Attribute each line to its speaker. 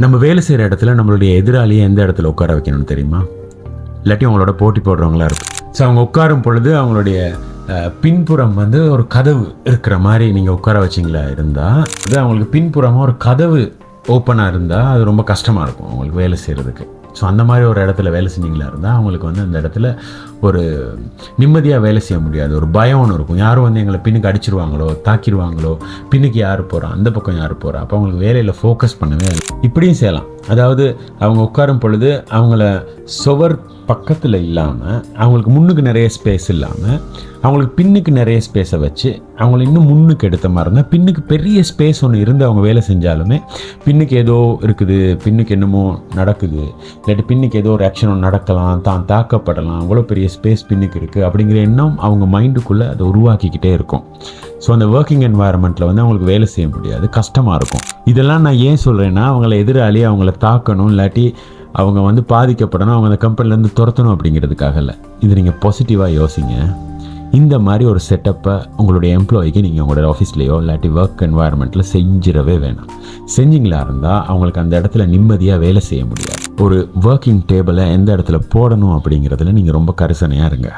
Speaker 1: நம்ம வேலை செய்கிற இடத்துல நம்மளுடைய எதிராளியை எந்த இடத்துல உட்கார வைக்கணும்னு தெரியுமா? இல்லாட்டி அவங்களோட போட்டி போடுறவங்களா இருக்கும் ஸோ அவங்க உட்காரும் பொழுது அவங்களுடைய பின்புறம் வந்து ஒரு கதவு இருக்கிற மாதிரி நீங்கள் உட்கார வச்சிங்களா இருந்தால் அது அவங்களுக்கு பின்புறமாக ஒரு கதவு ஓப்பனாக இருந்தால் அது ரொம்ப கஷ்டமாக இருக்கும் அவங்களுக்கு வேலை செய்கிறதுக்கு ஸோ அந்த மாதிரி ஒரு இடத்துல வேலை செஞ்சீங்களா இருந்தால் அவங்களுக்கு வந்து அந்த இடத்துல ஒரு நிம்மதியாக வேலை செய்ய முடியாது. ஒரு பயம் ஒன்று இருக்கும். யாரும் வந்து எங்களை பின்னுக்கு அடிச்சிருவாங்களோ தாக்கிடுவாங்களோ பின்னுக்கு யார் போகிறா அந்த பக்கம் யார் போகிறா அப்போ அவங்களுக்கு வேலையில் ஃபோக்கஸ் பண்ணவே இப்படியும் செய்யலாம். அதாவது அவங்க உட்காரும் பொழுது அவங்கள சுவர் பக்கத்தில் இல்லாமல் அவங்களுக்கு முன்னுக்கு நிறைய ஸ்பேஸ் இல்லாமல் அவங்களுக்கு பின்னுக்கு நிறைய ஸ்பேஸை வச்சு அவங்கள இன்னும் முன்னுக்கு எடுத்த மாதிரி இருந்தால் பின்னுக்கு பெரிய ஸ்பேஸ் ஒன்று இருந்து அவங்க வேலை செஞ்சாலுமே பின்னுக்கு ஏதோ இருக்குது பின்னுக்கு என்னமோ நடக்குது இல்லாட்டி பின்னுக்கு ஏதோ ஒரு ஆக்ஷன் ஒன்று நடக்கலாம் தான் தாக்கப்படலாம் அவ்வளோ பெரிய ஸ்பேஸ் பின்னுக்கு இருக்குது அப்படிங்கிற எண்ணம் அவங்க மைண்டுக்குள்ளே அதை உருவாக்கிக்கிட்டே இருக்கும். ஸோ அந்த ஒர்க்கிங் என்வாயர்மெண்ட்டில் வந்து அவங்களுக்கு வேலை செய்ய முடியாது. கஷ்டமாக இருக்கும். இதெல்லாம் நான் ஏன் சொல்கிறேன்னா அவங்கள எதிராளி அவங்கள தாக்கணும் இல்லாட்டி அவங்க வந்து பாதிக்கப்படணும் அவங்க அந்த கம்பெனிலேருந்து துரத்தணும் அப்படிங்கிறதுக்காக இல்லை. இது நீங்கள் பாசிட்டிவாக யோசிங்க. இந்த மாதிரி ஒரு செட்டப்பை உங்களுடைய எம்ப்ளாயிக்கு நீங்கள் உங்களோட ஆஃபீஸ்லேயோ இல்லாட்டி ஒர்க் என்வாயர்மெண்ட்டில் செஞ்சிடவே வேணாம். செஞ்சிங்களா இருந்தால் அவங்களுக்கு அந்த இடத்துல நிம்மதியாக வேலை செய்ய முடியாது. ஒரு ஒர்க்கிங் டேபிளை எந்த இடத்துல போடணும் அப்படிங்கிறதுல நீங்கள் ரொம்ப கரிசனையாக இருங்க.